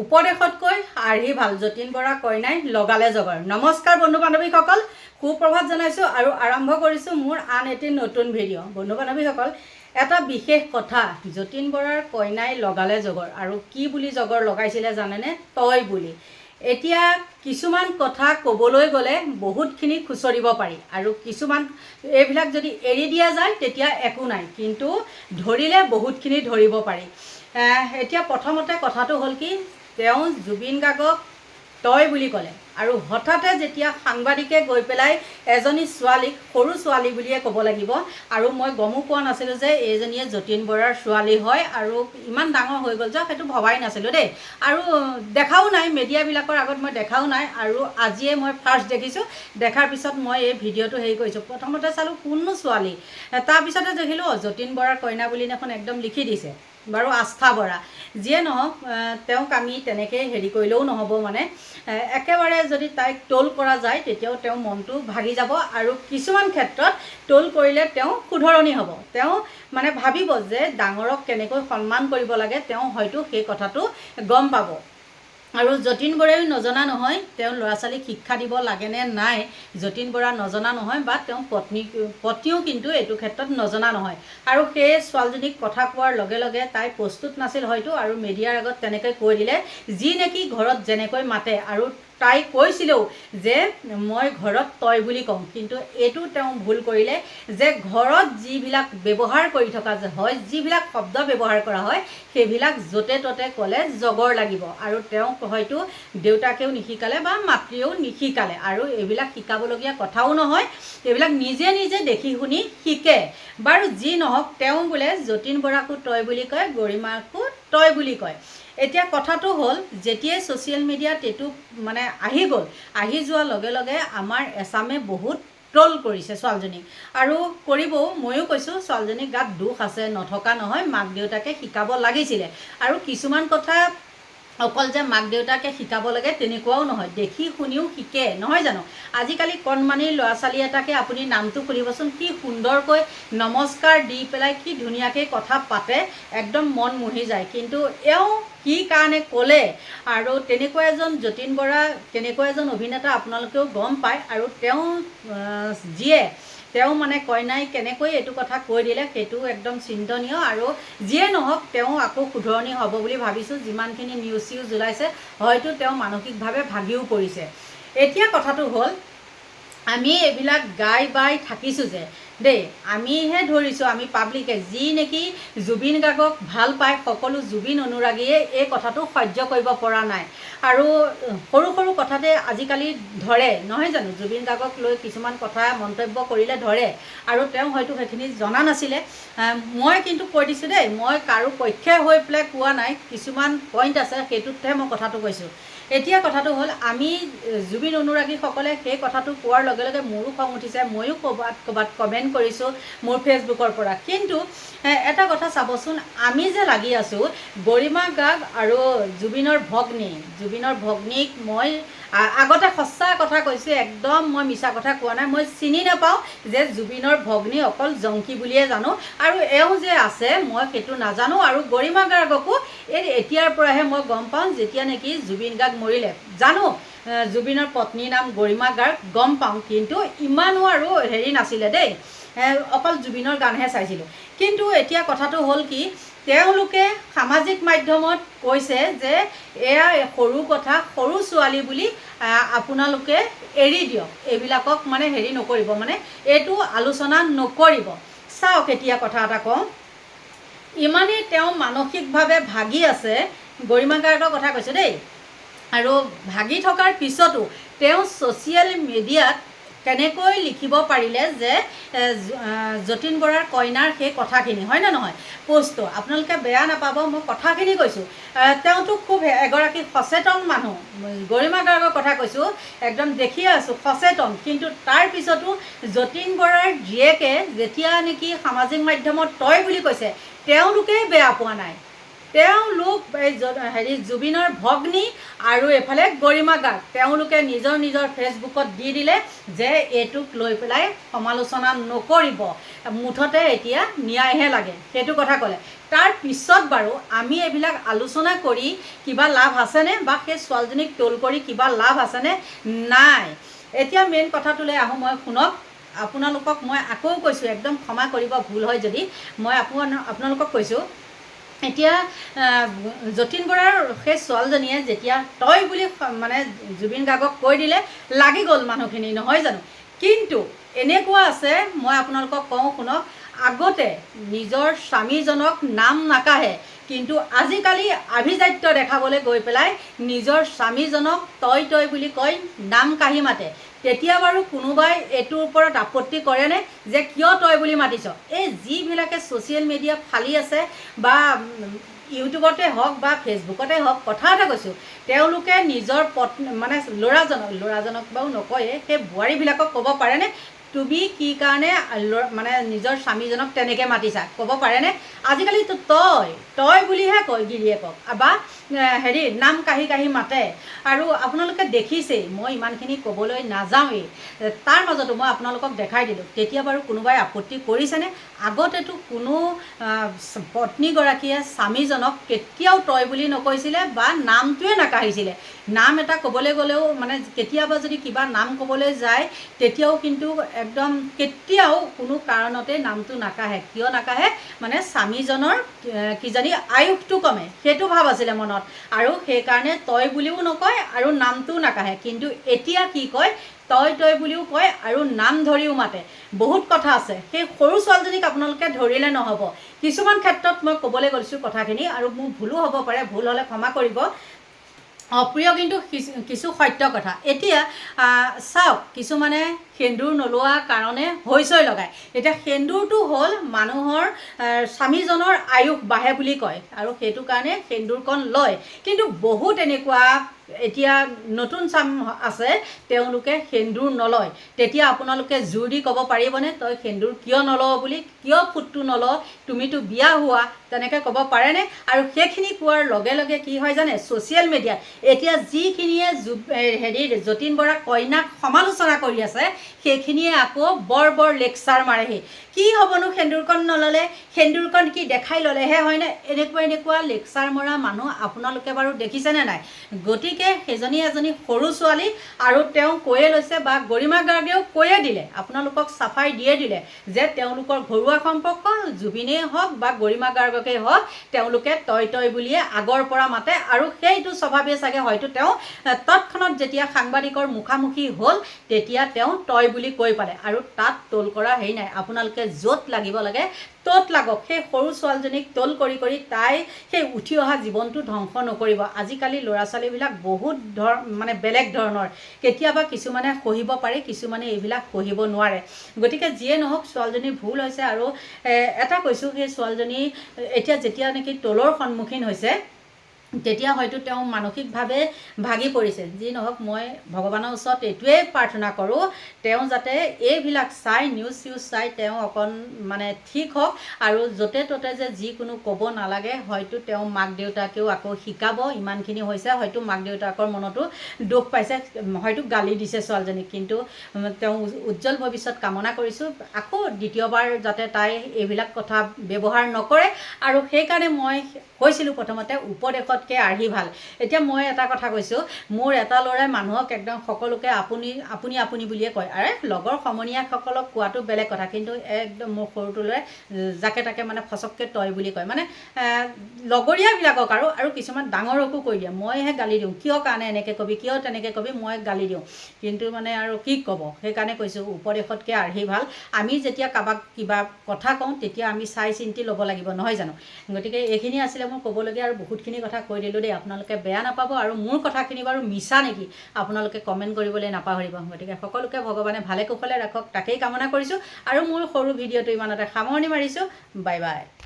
উপদেশতকৈ আৰ্হি ভাল। যতীন বৰা কইনাই লগালে জগৰ। নমস্কাৰ বন্ধু বান্ধৱীসকল সুপ্ৰভাত জনাইছোঁ আৰু আৰম্ভ কৰিছোঁ মোৰ আন এটি নতুন ভিডিঅ' বন্ধু বান্ধৱীসকল এটা বিশেষ কথা যতীন বৰাৰ কইনাই লগালে জগৰ। আৰু কি বুলি জগৰ লগাইছিলে জানেনে? তই বুলি। এতিয়া কিছুমান কথা ক'বলৈ গ'লে বহুতখিনি খুচৰিব পাৰি। আৰু কিছুমান এইবিলাক যদি এৰি দিয়া যায় তেতিয়া একো নাই। কিন্তু ধৰিলে বহুতখিনি ধৰিব পাৰি। এতিয়া প্ৰথমতে কথাটো হ'ল কি তেওঁ জুবিন গাৰ্গক তই বুলি ক'লে। আৰু হঠাতে যেতিয়া সাংবাদিকে গৈ পেলাই এজনী ছোৱালীক সৰু ছোৱালী বুলিয়ে ক'ব লাগিব আৰু মই গমো পোৱা নাছিলোঁ যে এইজনীয়ে যতীন বৰাৰ ছোৱালী হয় আৰু ইমান ডাঙৰ হৈ গ'ল যে সেইটো ভবাই নাছিলোঁ দেই। আৰু দেখাও নাই মিডিয়াবিলাকৰ আগত মই দেখাও নাই আৰু আজিয়ে মই ফাৰ্ষ্ট দেখিছোঁ। দেখাৰ পিছত মই এই ভিডিঅ'টো হেৰি কৰিছোঁ। প্ৰথমতে চালোঁ কোননো ছোৱালী। তাৰপিছতে দেখিলোঁ যতীন বৰাৰ কইনা বুলি দেখোন একদম লিখি দিছে। বাৰু আস্থা বৰা। যিয়ে নহওক তেওঁক আমি তেনেকৈ হেৰি কৰিলেও নহ'ব মানে। একেবাৰে যদি তাইক টোল কৰা যায় তেতিয়াও তেওঁৰ মনটো ভাগি যাব আৰু কিছুমান ক্ষেত্ৰত টোল কৰিলে তেওঁ শুধৰণি হ'ব। তেওঁ মানে ভাবিব যে ডাঙৰক কেনেকৈ সন্মান কৰিব লাগে তেওঁ হয়তো সেই কথাটো গম পাব। আৰু যতীন বৰাইও নজনা নহয় তেওঁ ল'ৰা ছোৱালীক শিক্ষা দিব লাগেনে নাই যতীন বৰা নজনা নহয় বা তেওঁ পত্নী পত্নীও কিন্তু এইটো ক্ষেত্ৰত নজনা নহয়। আৰু সেই ছোৱালীজনীক কথা কোৱাৰ লগে লগে তাই প্ৰস্তুত নাছিল হয়তো আৰু মিডিয়াৰ আগত তেনেকৈ কৈ দিলে যি নেকি ঘৰত যেনেকৈ মাতে। আৰু তাই কৈছিলেও যে মই ঘৰত তই বুলি কওঁ। কিন্তু এইটো তেওঁ ভুল কৰিলে যে ঘৰত যিবিলাক ব্যৱহাৰ কৰি থকা হয় যিবিলাক শব্দ ব্যৱহাৰ কৰা হয় সেইবিলাক য'তে ত'তে ক'লে জগৰ লাগিব। আৰু তেওঁক হয়তো দেউতাকেও নিশিকালে বা মাতৃয়েও নিশিকালে। আৰু এইবিলাক শিকাবলগীয়া কথাও নহয়, এইবিলাক নিজে নিজে দেখি শুনি শিকে। বাৰু যি নহওক, তেওঁ বোলে যতীন বৰাকো তই বুলি কয়, গৰিমাকো তই বুলি কয়। এতিয়া কথাটো হ'ল, যেতিয়াই ছ'চিয়েল মিডিয়াত এইটো মানে আহি গ'ল, আহি যোৱাৰ লগে লগে আমাৰ এছামে বহুত ট্ৰল কৰিছে ছোৱালীজনীক। আৰু কৰিবও, ময়ো কৈছোঁ, ছোৱালীজনীৰ গাত দুখ আছে, নথকা নহয় মাক দেউতাকে শিকাব লাগিছিলে। আৰু কিছুমান কথা অকল যে মাক দেউতাকে শিকাব লাগে তেনেকুৱাও নহয়। দেখি, শুনিও শিকে, নহয় জানো? আজিকালি কণমানিৰ ল'ৰা ছোৱালী এটাকে আপুনি নামটো সুধিবচোন, কি সুন্দৰকৈ নমস্কাৰ দি পেলাই কি ধুনীয়াকৈ কথা পাতে, একদম মন মুহি যায়। কিন্তু এওঁ কি কাৰণে ক'লে? আৰু তেনেকুৱা এজন যতীন বৰা, তেনেকুৱা এজন অভিনেতা আপোনালোকেও গম পায়। আৰু তেওঁ যিয়ে তেওঁ মানে কইনাই কেনেকৈ এইটো কথা কৈ দিলে সেইটো একদম চিন্তনীয় আৰু যিয়ে নহওক তেওঁ আকৌ শুধৰণি হ'ব বুলি ভাবিছোঁ। যিমানখিনি নিউজ চিউজ ওলাইছে হয়তো তেওঁ মানসিকভাৱে ভাগিও পৰিছে। এতিয়া কথাটো হ'ল আমি এইবিলাক গাই বাই থাকিছোঁ যে দেই আমিহে ধৰিছোঁ আমি পাব্লিকে যি নেকি জুবিন গাৰ্গক ভাল পায় সকলো জুবিন অনুৰাগীয়ে এই কথাটো সহ্য কৰিব পৰা নাই। আৰু সৰু সৰু কথাতে আজিকালি ধৰে নহয় জানো? জুবিন গাৰ্গক লৈ কিছুমান কথা মন্তব্য কৰিলে ধৰে আৰু তেওঁ হয়তো সেইখিনি জনা নাছিলে। মই কিন্তু কৈ দিছোঁ দেই মই কাৰো পক্ষে হৈ পেলাই কোৱা নাই কিছুমান পইণ্ট আছে সেইটোতহে মই কথাটো কৈছোঁ। এতিয়া কথাটো হ'ল আমি জুবিন অনুৰাগীসকলে সেই কথাটো কোৱাৰ লগে লগে মোৰো খং উঠিছে ময়ো ক'ৰবাত ক'ৰবাত কমেণ্ট কৰিছোঁ মোৰ ফেচবুকৰ পৰা। কিন্তু এটা কথা চাবচোন আমি যে লাগি আছোঁ গৰিমা গাগ আৰু জুবিনৰ ভগ্নী জুবিনৰ ভগ্নীক মই আগতে সঁচা কথা কৈছোঁ একদম মই মিছা কথা কোৱা নাই মই চিনি নাপাওঁ যে জুবিনৰ ভগ্নী অকল জংকী বুলিয়ে জানো আৰু এওঁ যে আছে মই সেইটো নাজানো আৰু গৰিমা গাৰ্গকো এই এতিয়াৰ পৰাহে মই গম পাওঁ যেতিয়া নেকি জুবিন গাৰ্গ মৰিলে। জানো জুবিনৰ পত্নীৰ নাম গৰিমা গাৰ্গ গম পাওঁ কিন্তু ইমানো আৰু হেৰি নাছিলে দেই। অকল জুবিনৰ গানহে চাইছিলোঁ। কিন্তু এতিয়া কথাটো হ'ল কি তেওঁলোকে সামাজিক মাধ্যমত কৈছে যে এয়া সৰু কথা সৰু ছোৱালী বুলি আপোনালোকে এৰি দিয়ক। এইবিলাকক মানে হেৰি নকৰিব মানে এইটো আলোচনা নকৰিব। চাওক এতিয়া কথা এটা কওঁ। ইমানেই তেওঁ মানসিকভাৱে ভাগি আছে গৰিমা গাৰ্গৰ কথা কৈছোঁ দেই। আৰু ভাগি থকাৰ পিছতো তেওঁ ছ'চিয়েল মিডিয়াত কেনেকৈ লিখিব পাৰিলে যে যতীন বৰাৰ কইনাৰ সেই কথাখিনি, হয় নে নহয়? পষ্টটো, আপোনালোকে বেয়া নাপাব, মই কথাখিনি কৈছোঁ। তেওঁতো খুব এগৰাকী সচেতন মানুহ। গৰিমা গাৰ্গৰ কথা কৈছোঁ, একদম দেখিয়ে আছোঁ, সচেতন। কিন্তু তাৰ পিছতো যতীন বৰাৰ জীয়েকে যেতিয়া নেকি সামাজিক মাধ্যমত তই বুলি কৈছে, তেওঁলোকেই বেয়া পোৱা নাই। তেওঁলোক, এই হেৰি জুবিনৰ ভগ্নী আৰু এইফালে গৰিমা গাৰ্গ। তেওঁলোকে নিজৰ নিজৰ ফেচবুকত দি দিলে যে এইটোক লৈ পেলাই সমালোচনা নকৰিব। মুঠতে এতিয়া ন্যায়হে লাগে, সেইটো কথা ক'লে। তাৰ পিছত বাৰু আমি এইবিলাক আলোচনা কৰি কিবা লাভ আছেনে বা সেই ছোৱালীজনীক টোল কৰি কিবা লাভ আছেনে? নাই। এতিয়া মেইন কথাটোলৈ আহোঁ মই শুনক। আপোনালোকক মই আকৌ কৈছোঁ, একদম ক্ষমা কৰিব ভুল হয় যদি। মই আপোন আপোনালোকক কৈছোঁ এতিয়া যতীন বৰাৰ সেই ছোৱালীজনীয়ে যেতিয়া তই বুলি মানে জুবিন গাৰ্গক কৈ দিলে লাগি গ'ল মানুহখিনি নহয় জানো? কিন্তু এনেকুৱা আছে মই আপোনালোকক কওঁ শুনক আগতে নিজৰ স্বামীজনক নাম নাকাহে, কিন্তু আজিকালি আভিজাত্য দেখাবলৈ গৈ পেলাই নিজৰ স্বামীজনক তই তই বুলি কৈ নাম কাঢ়ি মাতে। তেতিয়া বাৰু কোনোবাই এইটোৰ ওপৰত আপত্তি কৰেনে যে কিয় তই বুলি মাতিছ? এই যিবিলাকে ছ'চিয়েল মিডিয়া ফালি আছে বা ইউটিউবতে হওক বা ফেচবুকতে হওক কথা এটা কৈছোঁ, তেওঁলোকে নিজৰ পত্নী মানে ল'ৰাজনক ল'ৰাজনক বাৰু নকয়ে, সেই বোৱাৰীবিলাকক ক'ব পাৰেনে? তুমি কি কাৰণে মানে নিজৰ স্বামীজনক তেনেকৈ মাতিছা? ক'ব পাৰেনে? আজিকালিতো তই তই বুলিহে কয় গিৰিয়েকক। বা হেৰি, নাম কাঢ়ি কাঢ়ি মাতে। আৰু আপোনালোকে দেখিছেই, মই ইমানখিনি ক'বলৈ নাযাওঁৱেই। তাৰ মাজতো মই আপোনালোকক দেখাই দিলোঁ। তেতিয়া বাৰু কোনোবাই আপত্তি কৰিছেনে? আগতেতো কোনো পত্নীগৰাকীয়ে স্বামীজনক কেতিয়াও তই বুলি নকৈছিলে বা নামটোৱে নাকাঢ়িছিলে। নাম এটা ক'বলৈ গ'লেও মানে কেতিয়াবা যদি কিবা নাম ক'বলৈ যায় তেতিয়াও কিন্তু একদম কেতিয়াও কোনো কাৰণতে নামটো নাকাঢ়ে। কিয় নাকাঢ়ে? মানে স্বামীজনৰ কিজানি আয়ুসটো কমে। সেইটো ভাৱ আছিলে মনত। আৰু সেইকাৰণে তই বুলিও নকয় আৰু নামটোও নাকাঢ়ে। কিন্তু এতিয়া কি কয় তই তই বুলিও কয় আৰু নাম ধৰিও মাতে। বহুত কথা আছে। সেই সৰু ছোৱালীজনীক আপোনালোকে ধৰিলে নহ'ব। কিছুমান ক্ষেত্ৰত মই ক'বলৈ গৈছোঁ কথাখিনি আৰু মোৰ ভুলো হ'ব পাৰে ভুল হ'লে ক্ষমা কৰিব। অপ্ৰিয় কিন্তু কিছু- সত্য কথা। এতিয়া চাওক কিছুমানে সেন্দুৰ নলোৱাৰ কাৰণে হৈচৈ লগায়। এতিয়া সেন্দুৰটো হ'ল মানুহৰ স্বামীজনৰ আয়ুস বাঢ়ে বুলি কয়। আৰু সেইটো কাৰণে সেন্দুৰকণ লয়। কিন্তু বহুত এনেকুৱা এতিয়া নতুন চাম আছে, তেওঁলোকে সেন্দুৰ নলয়। তেতিয়া আপোনালোকে জোৰ দি ক'ব পাৰিবনে, তই সেন্দুৰ কিয় নলৱ বুলি, কিয় ফুটটো নলৱ, তুমিতো বিয়া হোৱা তেনেকৈ ক'ব পাৰেনে? আৰু সেইখিনি কোৱাৰ লগে লগে কি হয় জানে, ছ'চিয়েল মিডিয়াত এতিয়া যিখিনিয়ে হেৰি, যতীন বৰা কইনাক সমালোচনা কৰি আছে, সেইখিনিয়ে আকৌ বৰ বৰ লেকচাৰ মাৰেহি। কি হ'বনো সেন্দুৰকণ নল'লে? সেন্দুৰকণ কি দেখাই ল'লেহে হয়নে? এনেকুৱা এনেকুৱা লেকচাৰ মৰা মানুহ আপোনালোকে বাৰু দেখিছেনে নাই? গতিকে সেইজনী এজনী সৰু ছোৱালী আৰু তেওঁ কৈয়ে লৈছে বা গৰিমা গাৰ্গেও কৈয়ে দিলে আপোনালোকক চাফাই দিয়ে দিলে যে তেওঁলোকৰ ঘৰুৱা সম্পৰ্ক জুবিনেই হওক বা গৰিমা গাৰ্গকেই হওক তেওঁলোকে তই তই বুলিয়ে আগৰ পৰা মাতে আৰু সেইটো স্বভাৱে চাগে হয়তো তেওঁ তৎক্ষণাত যেতিয়া সাংবাদিকৰ মুখামুখি হ'ল তেতিয়া তেওঁ তই বুলি কৈ পালে আৰু তাত টোল কৰা হেৰি নাই আপোনালোকে য'ত লাগিব লাগে ত'ত লাগক। সেই সৰু ছোৱালীজনীক টোল কৰি কৰি তাই সেই উঠি অহা জীৱনটো ধ্বংস নকৰিব। আজিকালি ল'ৰা ছোৱালীবিলাক বহুত ধৰ মানে বেলেগ ধৰণৰ। কেতিয়াবা কিছুমানে সহিব পাৰে কিছুমানে এইবিলাক সহিব নোৱাৰে। গতিকে যিয়ে নহওক ছোৱালীজনীৰ ভুল হৈছে আৰু এটা কৈছোঁ সেই ছোৱালীজনী এতিয়া যেতিয়া নেকি টোলৰ সন্মুখীন হৈছে তেতিয়া হয়তো তেওঁ মানসিকভাৱে ভাগি পৰিছে যি নহওক মই ভগৱানৰ ওচৰত এইটোৱেই প্ৰাৰ্থনা কৰোঁ তেওঁ যাতে এইবিলাক চাই নিউজ চিউজ চাই তেওঁ অকণ মানে ঠিক হওক আৰু য'তে ত'তে যে যিকোনো ক'ব নালাগে হয়তো তেওঁ মাক দেউতাকেও আকৌ শিকাব। ইমানখিনি হৈছে হয়তো মাক দেউতাকৰ মনতো দুখ পাইছে হয়তো গালি দিছে ছোৱালীজনীক। কিন্তু তেওঁ উজ- উজ্জ্বল ভৱিষ্যত কামনা কৰিছোঁ। আকৌ দ্বিতীয়বাৰ যাতে তাই এইবিলাক কথা ব্যৱহাৰ নকৰে। আৰু সেইকাৰণে মই কৈছিলোঁ প্ৰথমতে উপদেশতকৈ আৰ্হি ভাল। এতিয়া মই এটা কথা কৈছোঁ মোৰ এটা ল'ৰাই মানুহক একদম সকলোকে আপুনি আপুনি আপুনি বুলিয়ে কয়। আৰে লগৰ সমনীয়াসকলক কোৱাটো বেলেগ কথা কিন্তু একদম মোৰ সৰুটো ল'ৰাই যাকে তাকে মানে ফচককৈ তই বুলি কয়। মানে লগৰীয়াবিলাকক আৰু আৰু কিছুমান ডাঙৰকো কৈ দিয়ে মইহে গালি দিওঁ। কিয় কাৰণে এনেকৈ কবি কিয় তেনেকৈ কবি মই গালি দিওঁ। কিন্তু মানে আৰু কি ক'ব? সেইকাৰণে কৈছোঁ উপদেশতকৈ আৰ্হি ভাল। আমি যেতিয়া কাৰোবাক কিবা কথা কওঁ তেতিয়া আমি চাই চিন্তি ল'ব লাগিব নহয় জানো? গতিকে এইখিনি আছিলে মোৰ ক'বলগীয়া আৰু বহুতখিনি কথা কৈ দিলোঁ দেই, আপোনালোকে বেয়া নাপাব আৰু মোৰ কথাখিনি বাৰু মিছা নেকি? আপোনালোকে কমেণ্ট কৰিবলৈ নাপাহৰিব গতিকে সকলোকে ভগৱানে ভালে কুশলে ৰাখক, তাকেই কামনা কৰিছোঁ। আৰু মোৰ সৰু ভিডিঅ'টো ইমানতে সামৰণি মাৰিছোঁ। Bye bye.